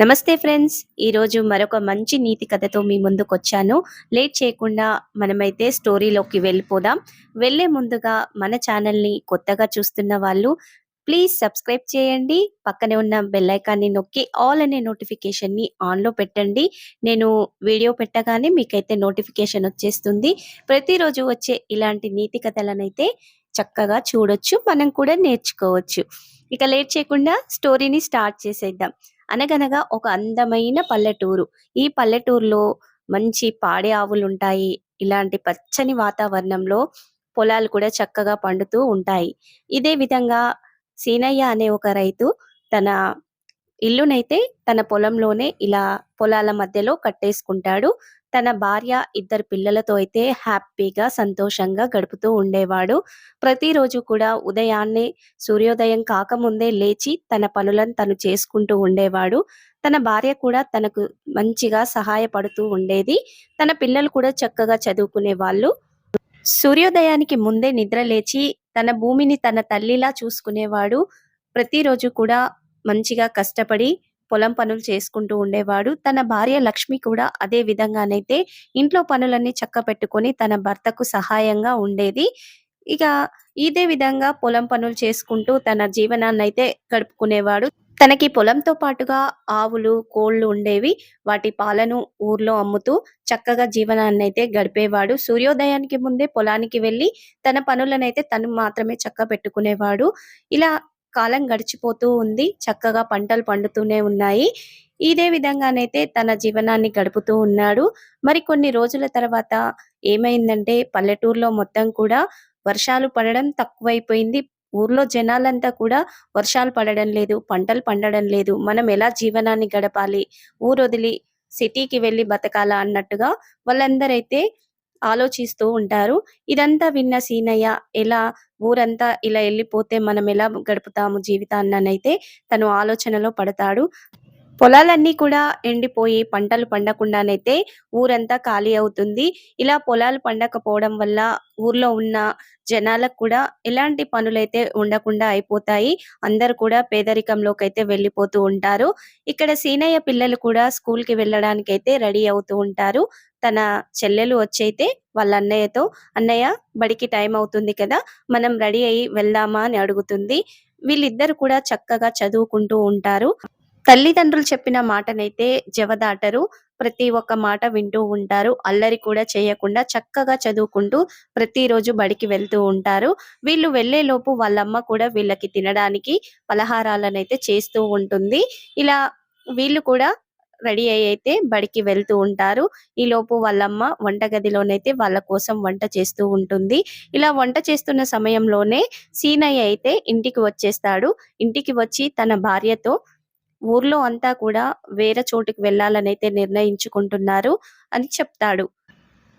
నమస్తే ఫ్రెండ్స్. ఈరోజు మరొక మంచి నీతి కథతో మీ ముందుకు వచ్చాను లేట్ చేయకుండా మనమైతే స్టోరీలోకి వెళ్ళిపోదాం. వెళ్ళే ముందుగా మన ఛానల్ని కొత్తగా చూస్తున్న వాళ్ళు ప్లీజ్ సబ్స్క్రైబ్ చేయండి. పక్కనే ఉన్న బెల్లైకాన్ని నొక్కి ఆల్ అనే నోటిఫికేషన్ని ఆన్లో పెట్టండి. నేను వీడియో పెట్టగానే మీకైతే నోటిఫికేషన్ వచ్చేస్తుంది. ప్రతిరోజు వచ్చే ఇలాంటి నీతి కథలనైతే చక్కగా చూడొచ్చు. మనం కూడా నేర్చుకోవచ్చు. ఇక లేట్ చేయకుండా స్టోరీని స్టార్ట్ చేసేద్దాం. అనగనగా ఒక అందమైన పల్లెటూరు. ఈ పల్లెటూరులో మంచి పాడి ఆవులు ఉంటాయి. ఇలాంటి పచ్చని వాతావరణంలో పొలాలు కూడా చక్కగా పండుతూ ఉంటాయి. ఇదే విధంగా సీనయ్య అనే ఒక రైతు తన ఇల్లునైతే తన పొలంలోనే ఇలా పొలాల మధ్యలో కట్టేసుకుంటాడు. తన భార్య ఇద్దరు పిల్లలతో అయితే హ్యాపీగా సంతోషంగా గడుపుతూ ఉండేవాడు. ప్రతిరోజు కూడా ఉదయాన్నే సూర్యోదయం కాకముందే లేచి తన పనులను తను చేసుకుంటూ ఉండేవాడు. తన భార్య కూడా తనకు మంచిగా సహాయపడుతూ ఉండేది. తన పిల్లలు కూడా చక్కగా చదువుకునే వాళ్ళు. సూర్యోదయానికి ముందే నిద్ర లేచి తన భూమిని తన తల్లిలా చూసుకునేవాడు. ప్రతిరోజు కూడా మంచిగా కష్టపడి పొలం పనులు చేసుకుంటూ ఉండేవాడు. తన భార్య లక్ష్మి కూడా అదే విధంగానైతే ఇంట్లో పనులన్నీ చక్క పెట్టుకొని తన భర్తకు సహాయంగా ఉండేది. ఇక ఇదే విధంగా పొలం పనులు చేసుకుంటూ తన జీవనాన్ని అయితే గడుపుకునేవాడు. తనకి పొలంతో పాటుగా ఆవులు కోళ్ళు ఉండేవి. వాటి పాలను ఊర్లో అమ్ముతూ చక్కగా జీవనాన్ని అయితే గడిపేవాడు. సూర్యోదయానికి ముందే పొలానికి వెళ్ళి తన పనులనైతే తను మాత్రమే చక్క పెట్టుకునేవాడు. ఇలా కాలం గడిచిపోతూ ఉంది. చక్కగా పంటలు పండుతూనే ఉన్నాయి. ఇదే విధంగానైతే తన జీవనాన్ని గడుపుతూ ఉన్నాడు. మరి కొన్ని రోజుల తర్వాత ఏమైందంటే పల్లెటూరులో మొత్తం కూడా వర్షాలు పడడం తక్కువైపోయింది. ఊర్లో జనాలంతా కూడా వర్షాలు పడడం లేదు పంటలు పండడం లేదు. మనం ఎలా జీవనాన్ని గడపాలి? ఊరొదిలి సిటీకి వెళ్ళి బతకాలా అన్నట్టుగా వాళ్ళందరైతే ఆలోచిస్తూ ఉంటారు. ఇదంతా విన్న సీనయ్య ఎలా ఊరంతా ఇలా వెళ్ళిపోతే మనం ఎలా గడుపుతాము జీవితాన్ననైతే తను ఆలోచనలో పడతాడు. పొలాలన్నీ కూడా ఎండిపోయి పంటలు పండకుండానైతే ఊరంతా ఖాళీ అవుతుంది. ఇలా పొలాలు పండకపోవడం వల్ల ఊర్లో ఉన్న జనాలకు కూడా ఎలాంటి పనులైతే ఉండకుండా అయిపోతాయి అందరు కూడా పేదరికంలోకి అయితే వెళ్ళిపోతూ ఉంటారు. ఇక్కడ సీనయ్య పిల్లలు కూడా స్కూల్కి వెళ్ళడానికి అయితే రెడీ అవుతూ ఉంటారు. తన చెల్లెలు వచ్చైతే వాళ్ళ అన్నయ్యతో అన్నయ్య బడికి టైం అవుతుంది కదా మనం రెడీ అయ్యి వెళ్దామా? అని అడుగుతుంది. వీళ్ళిద్దరు కూడా చక్కగా చదువుకుంటూ ఉంటారు. తల్లిదండ్రులు చెప్పిన మాటనైతే జవదాటరు. ప్రతి ఒక్క మాట వింటూ ఉంటారు. అల్లరి కూడా చేయకుండా చక్కగా చదువుకుంటూ ప్రతిరోజు బడికి వెళ్తూ ఉంటారు. వీళ్ళు వెళ్ళే లోపు వాళ్ళమ్మ కూడా వీళ్ళకి తినడానికి పలహారాలనైతే చేస్తూ ఉంటుంది. ఇలా వీళ్ళు కూడా రెడీ అయ్యి అయితే బడికి వెళ్తూ ఉంటారు. ఈ లోపు వాళ్ళమ్మ వంటగదిలోనైతే వాళ్ళ కోసం వంట చేస్తూ ఉంటుంది. ఇలా వంట చేస్తున్న సమయంలోనే సీనయ్య అయితే ఇంటికి వచ్చేస్తాడు. ఇంటికి వచ్చి తన భార్యతో ఊర్లో అంతా కూడా వేరే చోటుకు వెళ్ళాలనైతే నిర్ణయించుకుంటున్నారు అని చెప్తాడు.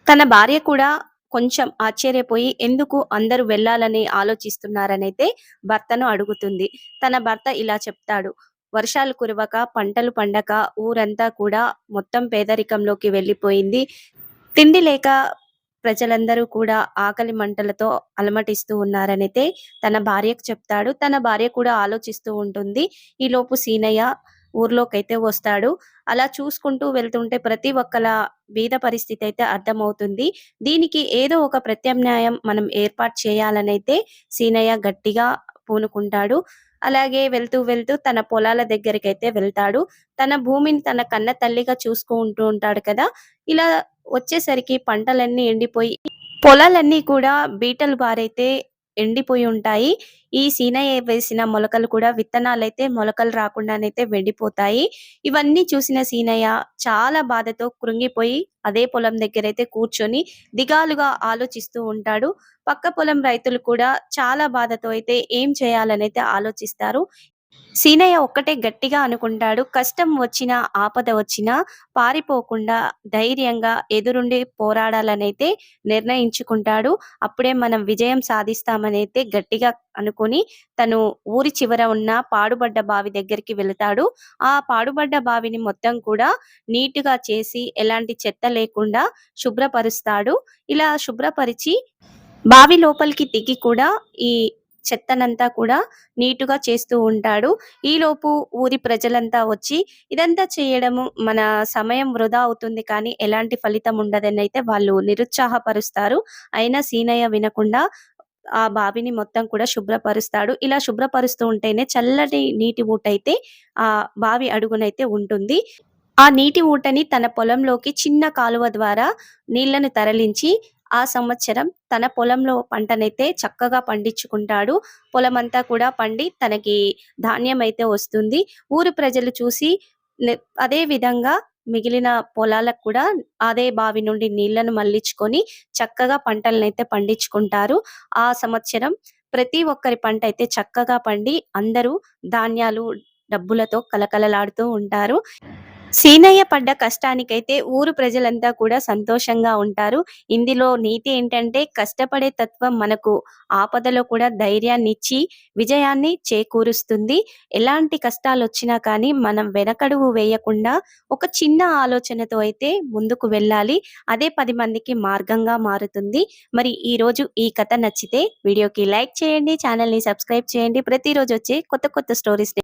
తన భార్య కూడా కొంచెం ఆశ్చర్యపోయి ఎందుకు అందరూ వెళ్ళాలని ఆలోచిస్తున్నారనైతే భర్తను అడుగుతుంది. తన భర్త ఇలా చెప్తాడు. వర్షాలు కురవక పంటలు పండక ఊరంతా కూడా మొత్తం పేదరికంలోకి వెళ్ళిపోయింది. తిండి లేక ప్రజలందరూ కూడా ఆకలి మంటలతో అలమటిస్తూ ఉన్నారనైతే తన భార్యకు చెప్తాడు. తన భార్య కూడా ఆలోచిస్తూ ఉంటుంది. ఈ లోపు సీనయ్య ఊర్లోకైతే వస్తాడు. అలా చూసుకుంటూ వెళ్తుంటే ప్రతి ఒక్కల బీద పరిస్థితి అయితే అర్థమవుతుంది. దీనికి ఏదో ఒక ప్రత్యామ్నాయం మనం ఏర్పాటు చేయాలనైతే సీనయ్య గట్టిగా పూనుకుంటాడు. అలాగే వెళ్తూ వెళ్తూ తన పొలాల దగ్గరికి అయితే వెళ్తాడు. తన భూమిని తన కన్న తల్లిగా చూసుకుంటూ ఉంటాడు కదా. ఇలా వచ్చేసరికి పంటలన్నీ ఎండిపోయి పొలాలన్నీ కూడా బీటలు బారైతే ఎండిపోయి ఉంటాయి. ఈ సీనయ్య వేసిన మొలకలు కూడా విత్తనాలు అయితే మొలకలు రాకుండానైతే వెండిపోతాయి. ఇవన్నీ చూసిన సీనయ్య చాలా బాధతో కృంగిపోయి అదే పొలం దగ్గర అయితే కూర్చొని దిగాలుగా ఆలోచిస్తూ ఉంటాడు. పక్క పొలం రైతులు కూడా చాలా బాధతో అయితే ఏం చేయాలనైతే ఆలోచిస్తారు. సీనయ్య ఒక్కటే గట్టిగా అనుకుంటాడు. కష్టం వచ్చినా ఆపద వచ్చినా పారిపోకుండా ధైర్యంగా ఎదురుండి పోరాడాలనైతే నిర్ణయించుకుంటాడు. అప్పుడే మనం విజయం సాధిస్తామనైతే గట్టిగా అనుకుని తను ఊరి చివర ఉన్న పాడుబడ్డ బావి దగ్గరికి వెళతాడు. ఆ పాడుబడ్డ బావిని మొత్తం కూడా నీటుగా చేసి ఎలాంటి చెత్త లేకుండా శుభ్రపరుస్తాడు. ఇలా శుభ్రపరిచి బావి లోపలికి దిగి కూడా ఈ చెత్తనంతా కూడా నీటుగా చేస్తూ ఉంటాడు. ఈలోపు ఊరి ప్రజలంతా వచ్చి ఇదంతా చేయడము మన సమయం వృధా అవుతుంది కానీ ఎలాంటి ఫలితం ఉండదని అయితే వాళ్ళు నిరుత్సాహపరుస్తారు. అయినా సీనయ్య వినకుండా ఆ బావిని మొత్తం కూడా శుభ్రపరుస్తాడు. ఇలా శుభ్రపరుస్తూ ఉంటేనే చల్లటి నీటి ఊటైతే ఆ బావి అడుగునైతే ఉంటుంది. ఆ నీటి ఊటని తన పొలంలోకి చిన్న కాలువ ద్వారా నీళ్ళను తరలించి ఆ సంవత్సరం తన పొలంలో పంటనైతే చక్కగా పండించుకుంటాడు. పొలమంతా కూడా పండి తనకి ధాన్యం అయితే వస్తుంది. ఊరు ప్రజలు చూసి అదే విధంగా మిగిలిన పొలాలకు కూడా అదే బావి నుండి నీళ్ళను మళ్ళించుకొని చక్కగా పంటలనైతే పండించుకుంటారు. ఆ సంవత్సరం ప్రతి ఒక్కరి పంట అయితే చక్కగా పండి అందరూ ధాన్యాలు డబ్బులతో కలకలలాడుతూ ఉంటారు. సీనయ్య పడ్డ కష్టానికైతే ఊరు ప్రజలంతా కూడా సంతోషంగా ఉంటారు. ఇందులో నీతి ఏంటంటే కష్టపడే తత్వం మనకు ఆపదలో కూడా ధైర్యాన్ని ఇచ్చి విజయాన్ని చేకూరుస్తుంది. ఎలాంటి కష్టాలు వచ్చినా కానీ మనం వెనకడుగు వేయకుండా ఒక చిన్న ఆలోచనతో అయితే ముందుకు వెళ్ళాలి. అదే పది మందికి మార్గంగా మారుతుంది. మరి ఈ రోజు ఈ కథ నచ్చితే వీడియోకి లైక్ చేయండి ఛానల్ని సబ్స్క్రైబ్ చేయండి. ప్రతిరోజు వచ్చే కొత్త కొత్త స్టోరీస్